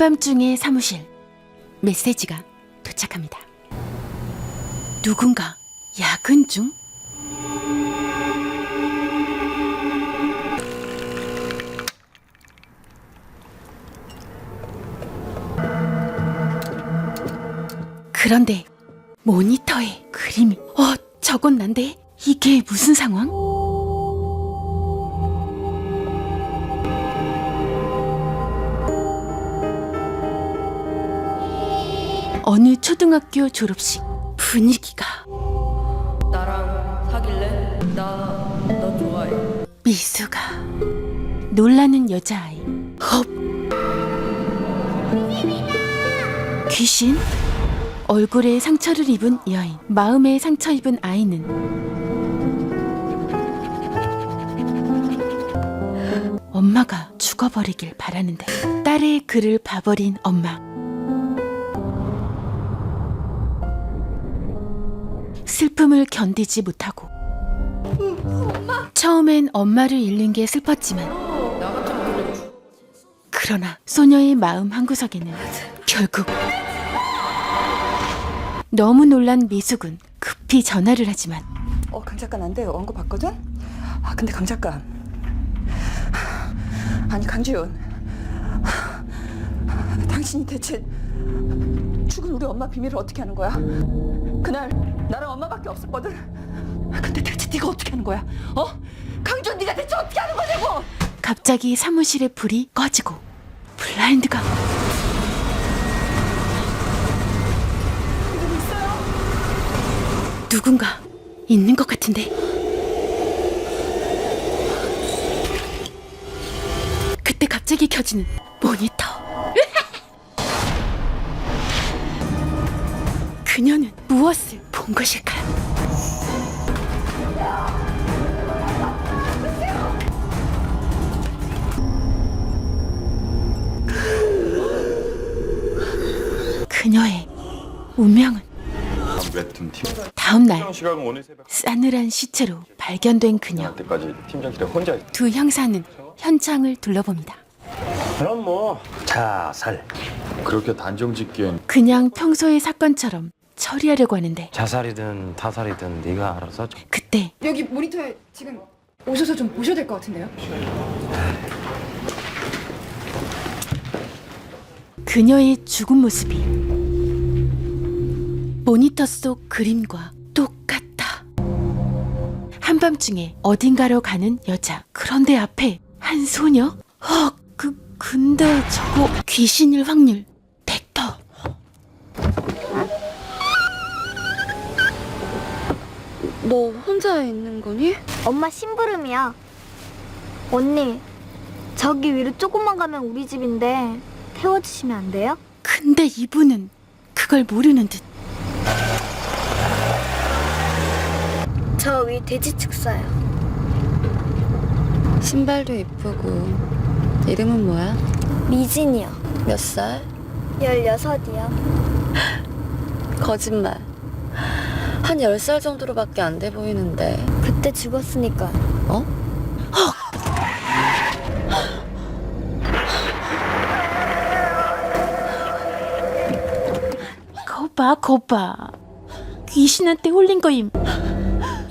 한밤중의 사무실 메시지가 도착합니다. 누군가 야근 중? 그런데 모니터에 그림이 어 저건 난데 이게 무슨 상황? 어느 초등학교 졸업식 분위기가 나랑 사귈래? 나 너 좋아해. 미수가 놀라는 여자아이. 헉! 귀신? 얼굴에 상처를 입은 여인. 마음에 상처 입은 아이는? 엄마가 죽어버리길 바라는데 딸의 글을 봐버린 엄마 슬픔을 견디지 못하고 처음엔 엄마를 잃는 게 슬펐지만 그러나 소녀의 마음 한구석에는 결국 너무 놀란 미숙은 급히 전화를 하지만 어, 강 작가 난데 원고 봤거든? 아, 근데 강 작가. 아니, 강지훈. 당신이 대체 죽은 우리 엄마 비밀을 어떻게 하는 거야? 그날 나랑 엄마밖에 없었거든. 근데 대체 네가 어떻게 하는 거야? 어? 강지훈 네가 대체 어떻게 하는 거냐고! 갑자기 사무실의 불이 꺼지고 블라인드가 누군가 있는 것 같은데 그때 갑자기 켜지는 무엇을 본 것일까요? 그녀의 운명은 웹툰 팀. 다음 날 오늘 새벽 싸늘한 시체로 발견된 그녀 할 때까지 팀장실에 혼자 있. 두 형사는 현장을 둘러봅니다. 그럼 뭐 자살 그렇게 단정 짓기엔 그냥 평소의 사건처럼 처리하려고 하는데 자살이든 타살이든 네가 알아서 좀- 그때 여기 모니터에 지금 오셔서 좀 보셔야 될 것 같은데요. 그녀의 죽은 모습이 모니터 속 그림과 똑같다. 한밤중에 어딘가로 가는 여자. 그런데 앞에 한 소녀? 헉, 그 근데 저거 귀신일 확률 너 혼자 있는 거니? 엄마 심부름이야. 언니, 저기 위로 조금만 가면 우리 집인데 태워주시면 안 돼요? 근데 이분은 그걸 모르는 듯. 저 위 돼지 축사요. 신발도 이쁘고 이름은 뭐야? 미진이요. 몇 살? 16이요. 거짓말 한 10살 정도로밖에 안 돼 보이는데 그때 죽었으니까. 어? 거봐, 거봐. 귀신한테 홀린 거임.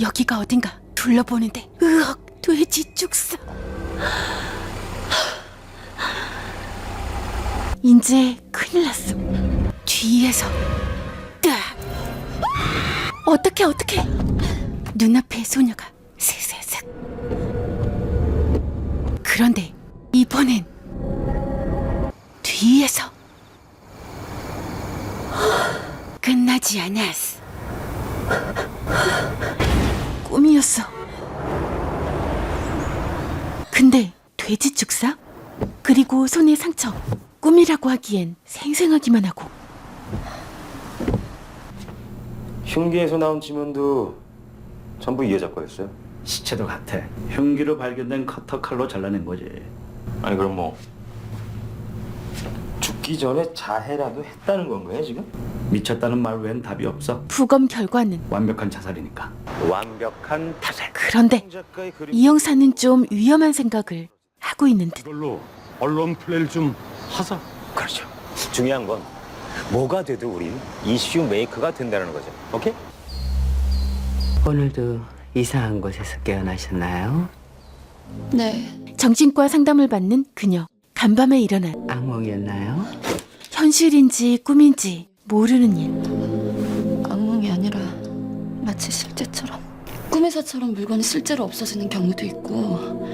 여기가 어딘가 둘러보는데, 으억, 돼지 축사. 이제 큰일 났어. 뒤에서, 딱. 어떻게, 어떻게. 눈앞에 소녀가 세세삭. 그런데 이번엔 뒤에서 끝나지 않았어. 꿈이었어. 근데 돼지 축사? 그리고 손에 상처. 꿈이라고 하기엔 생생하기만 하고 흉기에서 나온 지문도 전부 이 여자 거였어요? 시체도 같아. 흉기로 발견된 커터 칼로 잘라낸 거지. 아니 그럼 뭐 죽기 전에 자해라도 했다는 건가요 지금? 미쳤다는 말 외엔 답이 없어. 부검 결과는 완벽한 자살이니까. 완벽한 타살 네. 그런데 작가의 그림 이 형사는 좀 위험한 생각을 하고 있는 듯. 이걸로 언론 플레이를 좀 하자. 그렇죠 중요한 건 뭐가 돼도 우린 이슈 메이커가 된다는 거죠. 오케이? 오늘도 이상한 곳에서 깨어나셨나요? 네. 정신과 상담을 받는 그녀. 간밤에 일어난 악몽이었나요? 현실인지 꿈인지 모르는 일. 악몽이 아니라 마치 실제처럼 꿈에서처럼 물건이 실제로 없어지는 경우도 있고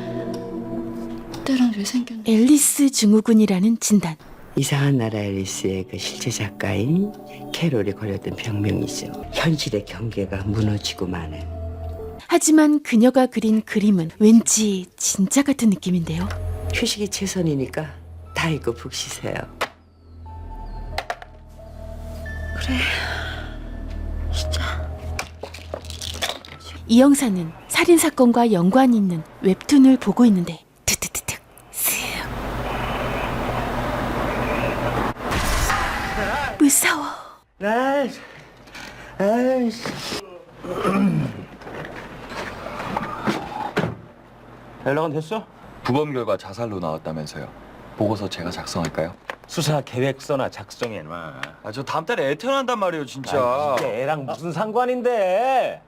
때론 왜 생겼는지 앨리스 증후군이라는 진단. 이상한 나라 앨리스의 그 실제 작가인 캐롤이 걸렸던 병명이죠. 현실의 경계가 무너지고 마는 하지만 그녀가 그린 그림은 왠지 진짜 같은 느낌인데요. 휴식이 최선이니까 다 읽고 푹 쉬세요. 이 형사는 살인 사건과 연관이 있는 웹툰을 보고 있는데 아이씨. 아이씨. 연락은 됐어? 부검 결과 자살로 나왔다면서요. 보고서 제가 작성할까요? 수사 계획서나 작성해놔. 아 저 다음 달에 애 태어난단 말이에요 진짜. 아, 이게 애랑 무슨 상관인데?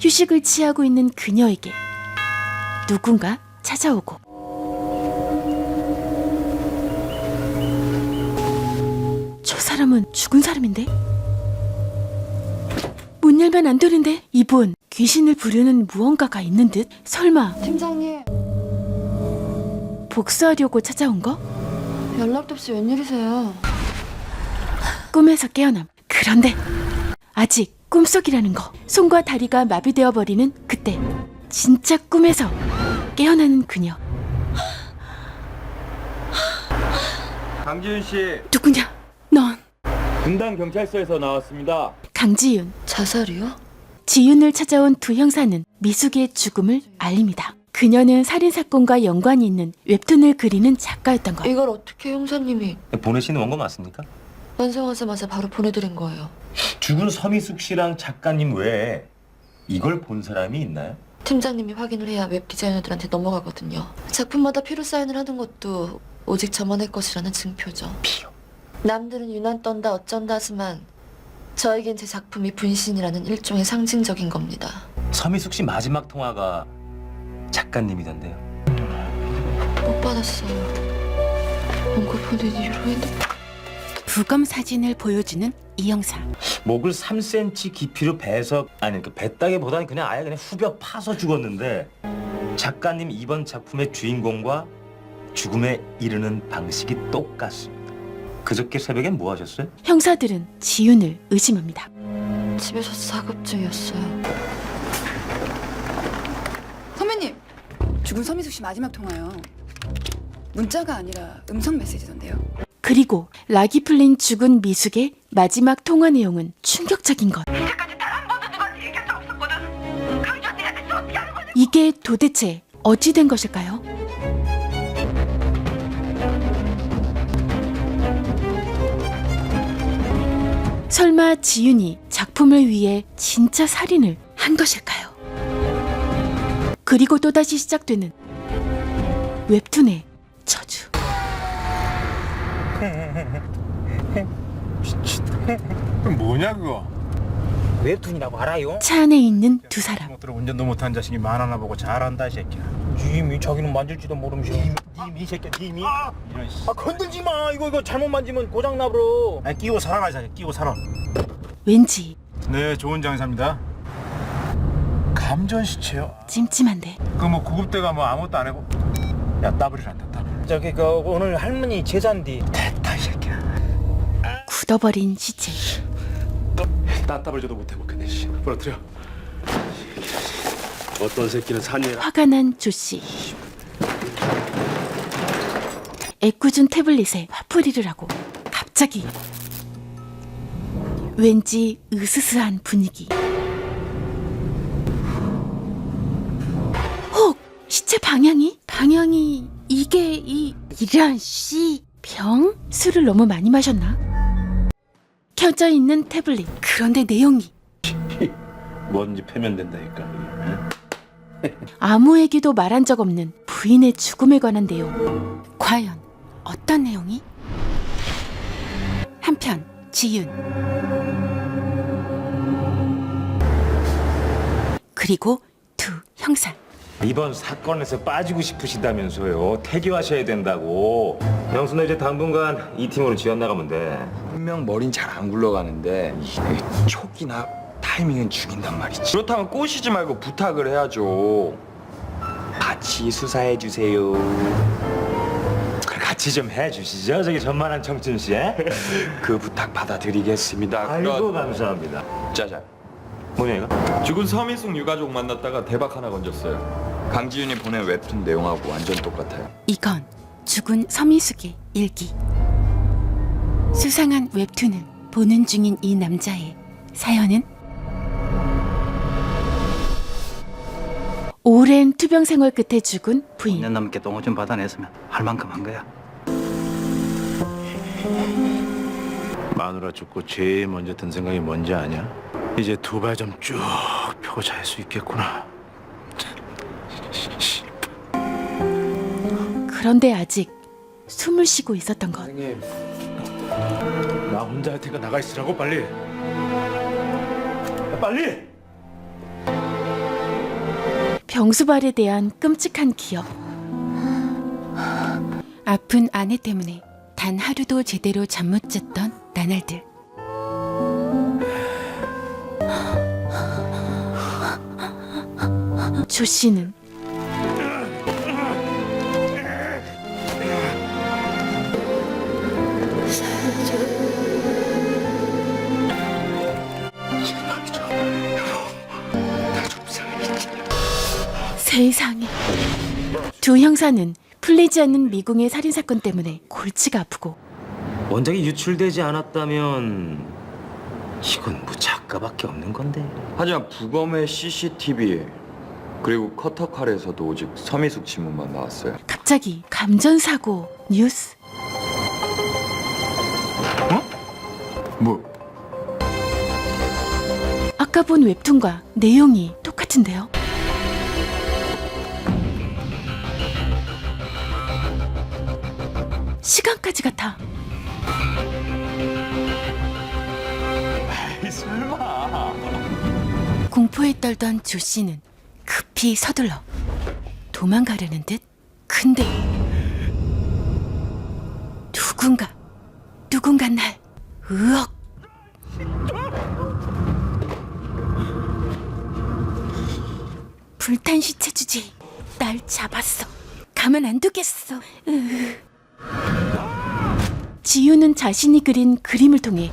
휴식을 취하고 있는 그녀에게 누군가 찾아오고 사람은 죽은 사람인데? 문 열면 안 되는데 이분. 귀신을 부르는 무언가가 있는 듯. 설마. 팀장님. 복수하려고 찾아온 거? 연락도 없이 웬일이세요? 꿈에서 깨어남. 그런데 아직 꿈속이라는 거. 손과 다리가 마비되어 버리는 그때. 진짜 꿈에서 깨어나는 그녀. 강지윤 씨. 누구냐? 넌 분당 경찰서에서 나왔습니다. 강지윤 자살이요? 지윤을 찾아온 두 형사는 미숙의 죽음을 알립니다 그녀는 살인 사건과 연관이 있는 웹툰을 그리는 작가였던 것 이걸 어떻게 형사님이 보내시는 원고 맞습니까? 완성하자마자 바로 보내드린 거예요. 죽은 서미숙 씨랑 작가님 외에 이걸 본 사람이 있나요? 팀장님이 확인을 해야 웹 디자이너들한테 넘어가거든요. 작품마다 필요 사인을 하는 것도 오직 저만의 것이라는 증표죠. 필요. 남들은 유난 떤다 어쩐다 하지만 저에겐 제 작품이 분신이라는 일종의 상징적인 겁니다. 서미숙 씨 마지막 통화가 작가님이던데요. 못 받았어요. 원고 보낸 이후로 핸드폰 부검 사진을 보여주는 이 형사 목을 3cm 깊이로 베서 아니 그 뱉다기보다는 그냥 아예 그냥 후벼 파서 죽었는데 작가님 이번 작품의 주인공과 죽음에 이르는 방식이 똑같습니다. 그저께 새벽엔 뭐 하셨어요? 형사들은 지윤을 의심합니다 집에서 작업 중이었어요. 선배님, 죽은 서미숙 씨 마지막 통화요. 문자가 아니라 음성 메시지던데요. 그리고 락이 풀린 죽은 미숙의 마지막 통화 내용은 충격적인 것. 이게 도대체 어찌 된 것일까요? 설마 지윤이 작품을 위해 진짜 살인을 한 것일까요? 그리고 또다시 시작되는 웹툰의 저주. 뭐냐 그거? 웹툰이라고 알아요? 차 안에 있는 두 사람. 운전도 못한 자식이 만화나 보고 잘한다 이 새끼야. 님이 자기는 만질지도 모르면서 님이 새끼야 님이 이런 씨. 아 건들지 마 이거 이거 잘못 만지면 고장 나버려 아 끼고 살아가 이 자식 끼고 살아. 왠지 네 좋은 장사입니다. 감전 시체요. 찜찜한데 그 뭐 구급대가 뭐 아무것도 안 하고. 야 따블이란다 따블. 저기 그 오늘 할머니 제잔디 됐다 이 새끼야. 굳어버린 시체. 따따블 줘도 못 해 먹겠네 씨. 부러뜨려. 어떤 새끼는 산이라. 화가 난 조씨. 애꿎은 태블릿에 화풀이를 하고 갑자기 왠지 으스스한 분위기. 혹 시체 방향이 방향이 이게 이 이런 씨 병 술을 너무 많이 마셨나? 켜져 있는 태블릿. 그런데 내용이 먼지 패면 된다니까. 아무에게도 말한 적 없는 부인의 죽음에 관한 내용. 과연 어떤 내용이? 한편 지윤 그리고 두 형사 이번 사건에서 빠지고 싶으시다면서요. 퇴교하셔야 된다고. 형수는 이제 당분간 이 팀으로 지원 나가면 돼. 분명 머린 잘 안 굴러가는데 이게 촉이나 타이밍은 죽인단 말이지. 그렇다면 꼬시지 말고 부탁을 해야죠. 같이 수사해 주세요. 같이 좀 해주시죠. 저기 전만한 청춘 씨. 에? 그 부탁 받아드리겠습니다. 아이고 감사합니다. 짜잔. 뭐냐 이거? 죽은 서민숙 유가족 만났다가 대박 하나 건졌어요. 강지윤이 보낸 웹툰 내용하고 완전 똑같아요. 이건 죽은 서미숙의 일기. 수상한 웹툰을 보는 중인 이 남자의 사연은 오랜 투병 생활 끝에 죽은 부인. 2년 넘게 똥을 좀 받아냈으면 할 만큼 한 거야. 마누라 죽고 제일 먼저 든 생각이 뭔지 아냐? 이제 두 발 좀 쭉 펴고 잘 수 있겠구나. 그런데 아직 숨을 쉬고 있었던 것. 나 혼자 할 테니까 나가 있으라고 빨리. 빨리. 병수발에 대한 끔찍한 기억. 아픈 아내 때문에 단 하루도 제대로 잠 못 잤던 나날들. 조 씨는 세상에 두 형사는 풀리지 않는 미궁의 살인 사건 때문에 골치가 아프고 원작이 유출되지 않았다면 이건 뭐 작가밖에 없는 건데. 하지만 부검의 CCTV 그리고 커터칼에서도 오직 서미숙 지문만 나왔어요. 갑자기 감전 사고 뉴스 뭐? 아까 본 웹툰과 내용이 똑같은데요. 시간까지 같아. 공포에 떨던 조 씨는 급히 서둘러 도망가려는 듯. 근데 누군가 누군가 날 으억 불탄 시체 주지 날 잡았어 가만 안 두겠어 으. 지유는 자신이 그린 그림을 통해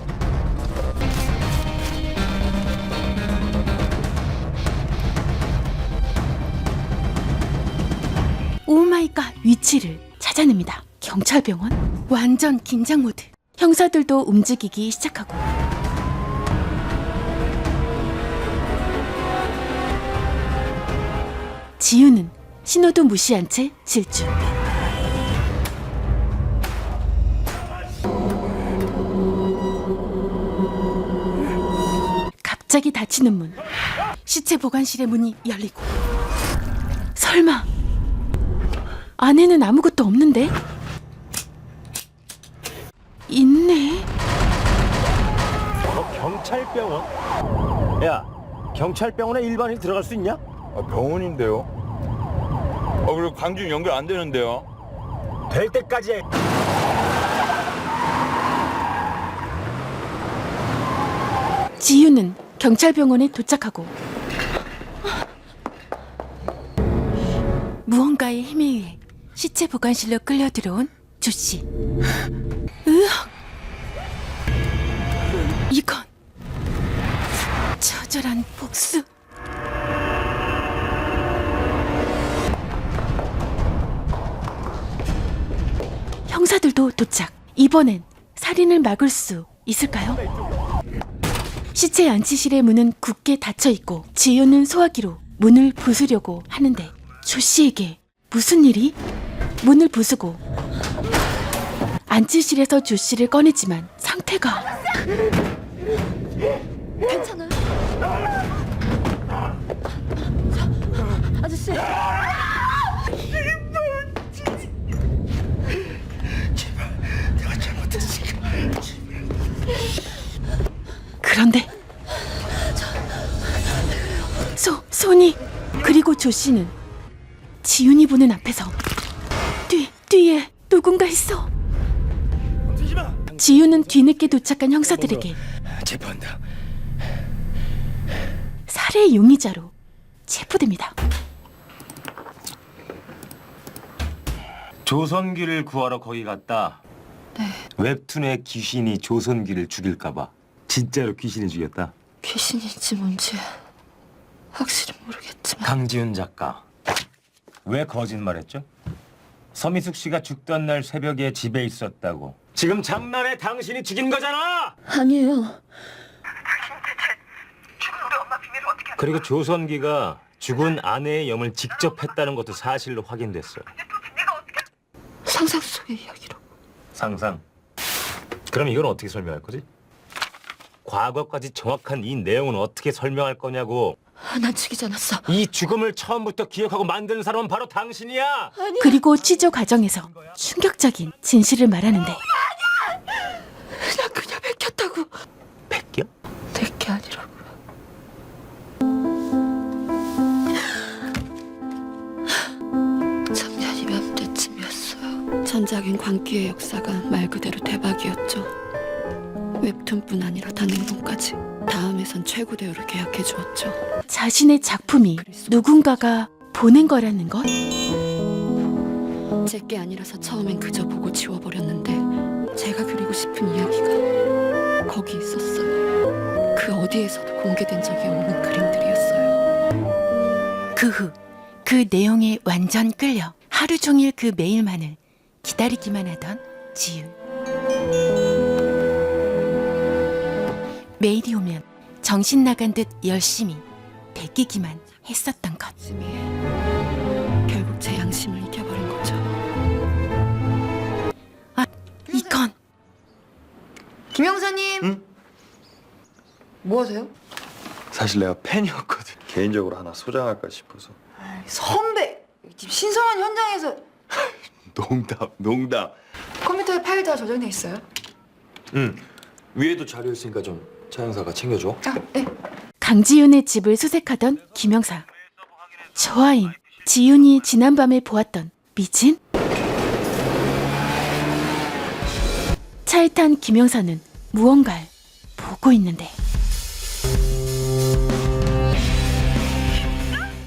오마이갓 위치를 찾아냅니다. 경찰병원? 완전 긴장 모드. 형사들도 움직이기 시작하고. 지유는 신호도 무시한 채 질주. 갑자기 닫히는 문. 시체 보관실의 문이 열리고. 설마 안에는 아무것도 없는데? 있네. 경찰병원? 야, 경찰병원에 일반인 들어갈 수 있냐? 병원인데요. 어 그리고 강준 연결 안 되는데요. 될 때까지 해. 지유는 경찰병원에 도착하고 무언가의 힘에 의해 시체 보관실로 끌려 들어온 조 씨. 으악! 이건 처절한 복수. 형사들도 도착. 이번엔 살인을 막을 수 있을까요? 시체 안치실의 문은 굳게 닫혀 있고 지효는 소화기로 문을 부수려고 하는데 조 씨에게 무슨 일이? 문을 부수고 안치실에서 조 씨를 꺼내지만 상태가 괜찮아. 아저씨. 제발 그런데 소, 손이 그리고 조 씨는 지윤이 보는 앞에서 뒤 뒤에 누군가 있어. 지윤은 뒤늦게 도착한 형사들에게 체포한다. 살해 용의자로 체포됩니다. 조선기를 구하러 거기 갔다. 네. 웹툰의 귀신이 조선기를 죽일까봐 진짜로 귀신이 죽였다. 귀신인지 뭔지 확실히 모르겠지만 강지훈 작가 왜 거짓말했죠? 서미숙 씨가 죽던 날 새벽에 집에 있었다고. 지금 장난해 당신이 죽인 거잖아. 아니에요. 그리고 조선기가 죽은 아내의 염을 직접 했다는 것도 사실로 확인됐어요. 상상 속의 이야기로. 상상. 그럼 이건 어떻게 설명할 거지? 과거까지 정확한 이 내용은 어떻게 설명할 거냐고. 아, 난 죽이지 않았어. 이 죽음을 처음부터 기억하고 만든 사람은 바로 당신이야. 그리고 취조 과정에서 충격적인 진실을 말하는데 난 그냥 뺏겼다고. 백기야? 내게 아니라고. 작년 이맘때쯤이었어요. 전작인 광기의 역사가 말 그대로 대박이었죠. 웹툰뿐 아니라 단행본까지. 다음에선 최고 대우를 계약해 주었죠. 자신의 작품이 누군가가 보낸 거라는 것? 제게 아니라서 처음엔 그저 보고 지워버렸는데 제가 그리고 싶은 이야기가 거기 있었어요. 그 어디에서도 공개된 적이 없는 그림들이었어요. 그 후 그 내용에 완전 끌려 하루 종일 그 메일만을 기다리기만 하던 지윤. 메일이 오면 정신 나간 듯 열심히 베끼기만 했었던 것. 결국 제 양심을 이겨버린 거죠. 이건 김영사님. 뭐 하세요? 사실 내가 팬이었거든. 개인적으로 하나 소장할까 싶어서. 선배. 지금 신성한 현장에서 농담, 농담. 컴퓨터에 파일 다 저장돼 있어요. 응. 위에도 자료 있으니까 좀 차영사가 챙겨줘. 아, 네. 강지윤의 집을 수색하던 김영사. 저하인 지윤이 지난밤에 보았던 미진? 차에 탄 김영사는 무언가를 보고 있는데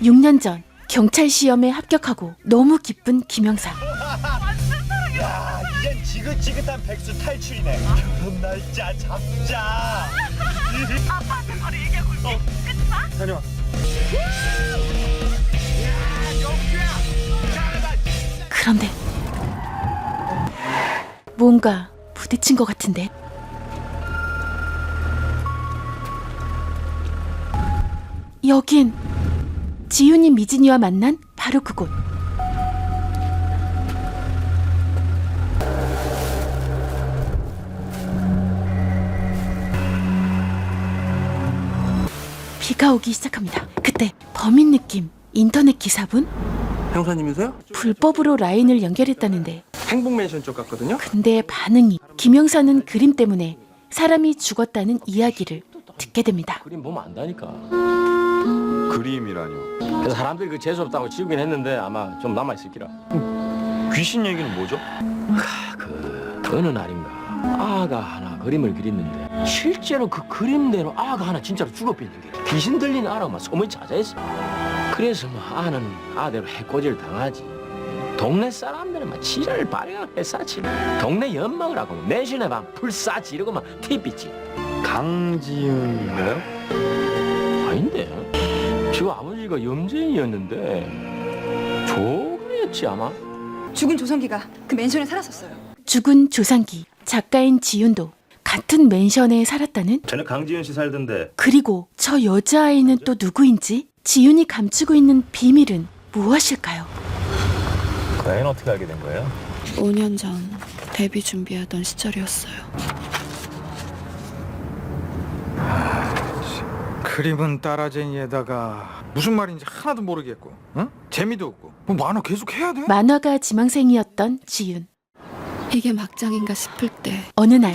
6년 전 경찰 시험에 합격하고 너무 기쁜 김영사. 야, 이젠 지긋지긋한 백수 탈출이네. 결혼 날짜 잡자. 아빠한테 바로 얘기하고 있어. 끝 다녀와. 그런데 뭔가 부딪힌 것 같은데 여긴 지윤이 미진이와 만난 바로 그곳 비가 오기 시작합니다 그때 범인 느낌 인터넷 기사분 형사님이세요? 불법으로 라인을 연결했다는데 행복맨션 쪽 같거든요. 근데 반응이 김영사는 그림 때문에 사람이 죽었다는 이야기를 듣게 됩니다. 그림 보면 안다니까. 그림이라뇨. 그래서 사람들이 그 재수 없다고 지우긴 했는데 아마 좀 남아 있을 기라. 귀신 얘기는 뭐죠? 그 어느 날인가 아가 하나 그림을 그렸는데 실제로 그 그림대로 아가 하나 진짜로 죽어버리는 게 귀신 들린 아라고 막 소문이 자자했어. 그래서 뭐 아는 아대로 해코지를 당하지. 동네 사람들은 막 지랄 발행을 했사치. 동네 연막을 하고 내신의 방 불사지 이러고 막 티비지. 강지윤인가요? 아닌데. 저 아버지가 염쟁이였는데 조금이었지 아마. 죽은 조성기가 그 맨션에 살았었어요. 죽은 조상기 작가인 지윤도 같은 맨션에 살았다는 전에 강지윤 씨 살던데 그리고 저 여자아이는 또 누구인지 지윤이 감추고 있는 비밀은 무엇일까요? 그 애는 어떻게 알게 된 거예요? 5년 전 데뷔 준비하던 시절이었어요. 그림은 따라쟁이에다가 무슨 말인지 하나도 모르겠고 응? 재미도 없고 뭐 만화 계속 해야 돼? 만화가 지망생이었던 지윤 이게 막장인가 싶을 때 어느 날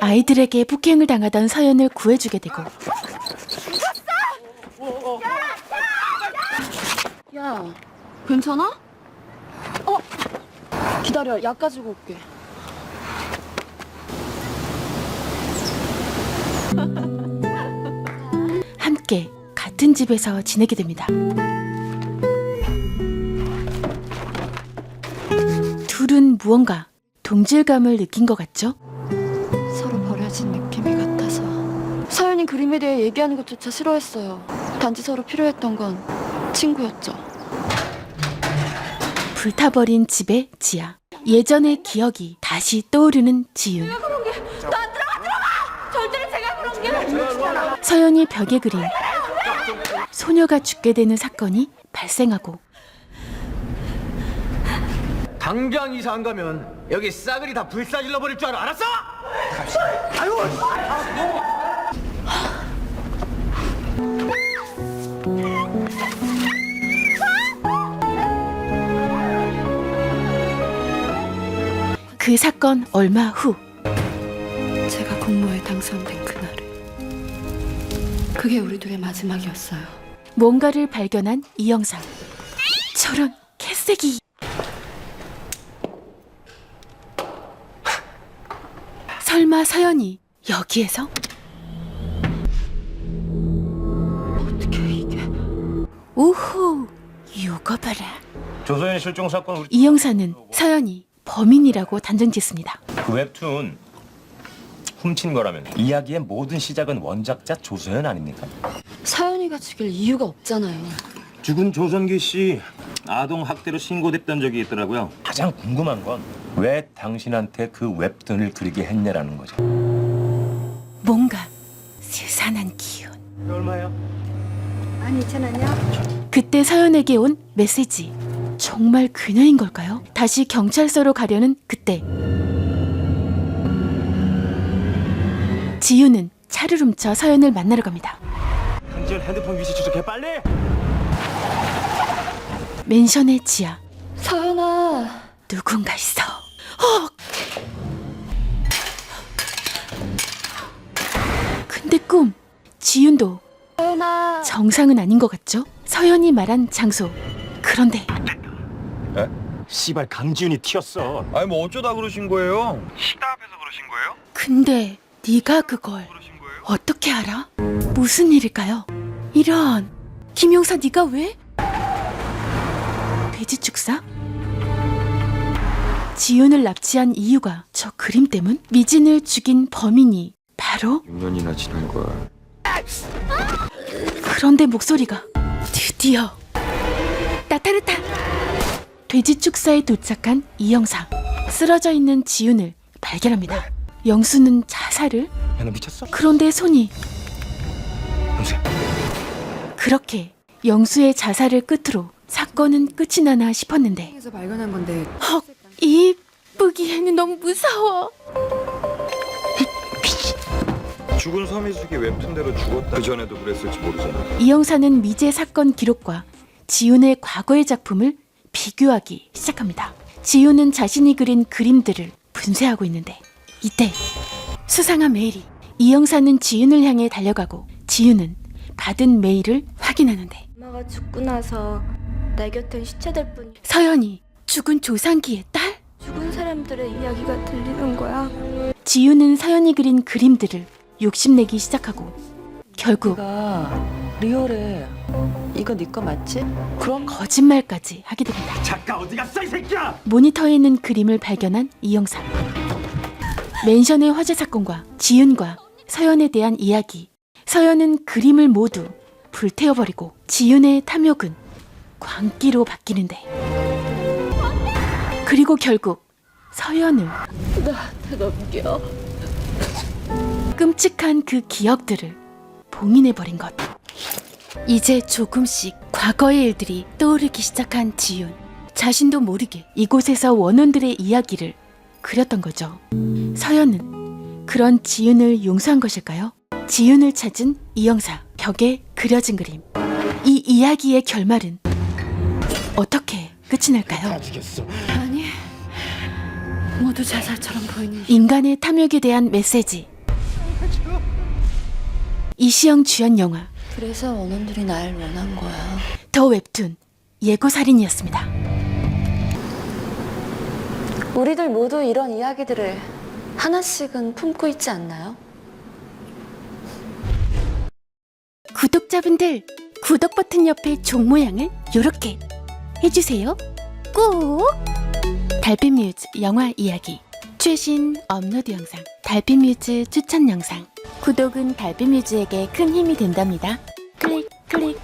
아이들에게 폭행을 당하던 서연을 구해주게 되고 야, 괜찮아? 어? 기다려, 약 가지고 올게. 함께 같은 집에서 지내게 됩니다. 둘은 무언가 동질감을 느낀 것 같죠? 대해 얘기하는 것조차 싫어했어요. 단지 서로 필요했던 건 친구였죠. 불타버린 집의 지하. 예전의 기억이 다시 떠오르는 지윤. 서연이 벽에 그린 소녀가 죽게 되는 사건이 발생하고 당장 이사 안 가면 여기 싸그리 다 불사질러 버릴 줄 알아 알았어? 그 사건 얼마 후 제가 공모에 당선된 그날을. 그게 우리 둘의 마지막이었어요. 뭔가를 발견한 이영상. 저런 개새끼. 설마 서연이 여기에서? 오호, 이거 봐라. 조소연 실종 사건 우리 이 형사는 서연이 범인이라고 단정짓습니다. 그 웹툰 훔친 거라면 이야기의 모든 시작은 원작자 조소연 아닙니까? 서연이가 죽일 이유가 없잖아요. 죽은 조선기 씨 아동 학대로 신고됐던 적이 있더라고요. 가장 궁금한 건 왜 당신한테 그 웹툰을 그리게 했냐라는 거죠. 뭔가 스산한 기운. 얼마야? 그때 서연에게 온 메시지. 정말 그녀인 걸까요? 다시 경찰서로 가려는 그때. 지유는 차를 훔쳐 서연을 만나러 갑니다. 당신 핸드폰 위치 추적해 빨리. 맨션의 지하. 서연아. 누군가 있어. 어! 근데 꿈. 지윤도 서연아. 정상은 아닌 것 같죠? 서연이 말한 장소. 그런데 씨발 강지훈이 튀었어. 아니 뭐 어쩌다 그러신 거예요? 근데 네가 그걸 어떻게 알아? 무슨 일일까요? 이런 김용사 네가 왜? 돼지 축사? 지윤을 납치한 이유가 저 그림 때문? 미진을 죽인 범인이 바로 6년이나 지난 걸. 그런데 목소리가 드디어 나타났다. 돼지 축사에 도착한 이영상 쓰러져 있는 지윤을 발견합니다. 영수는 자살을? 야너 미쳤어? 그런데 손이 영수야. 그렇게 영수의 자살을 끝으로 사건은 끝이 나나 싶었는데 에서 발견한 건데 헉 이쁘기에는 너무 무서워. 죽은 서미숙이 웹툰대로 죽었다. 그 전에도 그랬을지 모르잖아. 이영사는 미제 사건 기록과 지훈의 과거의 작품을 비교하기 시작합니다. 지훈은 자신이 그린 그림들을 분쇄하고 있는데 이때 수상한 메일이 이영사는 지훈을 향해 달려가고 지훈은 받은 메일을 확인하는데 엄마가 죽고 나서 내 곁엔 시체들 뿐 서연이 죽은 조상기의 딸? 죽은 사람들의 이야기가 들리는 거야. 지훈은 서연이 그린 그림들을 욕심내기 시작하고 결국 리얼해. 이거 네 거 맞지? 그럼 거짓말까지 하게 됩니다. 작가 어디 갔어 이 새끼야? 모니터에 있는 그림을 발견한 이영사. 맨션의 화재 사건과 지윤과 서연에 대한 이야기. 서연은 그림을 모두 불태워버리고 지윤의 탐욕은 광기로 바뀌는데. 그리고 결국 서연을 나한테 넘겨. 끔찍한 그 기억들을 봉인해버린 것. 이제 조금씩 과거의 일들이 떠오르기 시작한 지윤. 자신도 모르게 이곳에서 원혼들의 이야기를 그렸던 거죠. 서연은 그런 지윤을 용서한 것일까요? 지윤을 찾은 이영사, 벽에 그려진 그림. 이 이야기의 결말은 어떻게 끝이 날까요? 아니. 모두 자살처럼 보이는 인간의 탐욕에 대한 메시지. 이시영 주연 영화 그래서 원원들이 날 원한 거야. 더 웹툰 예고 살인이었습니다. 우리들 모두 이런 이야기들을 하나씩은 품고 있지 않나요? 구독자분들 구독 버튼 옆에 종 모양을 이렇게 해주세요. 꾹! 달빛뮤즈 영화 이야기 최신 업로드 영상 달빛뮤즈 추천 영상 구독은 달빛뮤즈에게 큰 힘이 된답니다. 클릭 클릭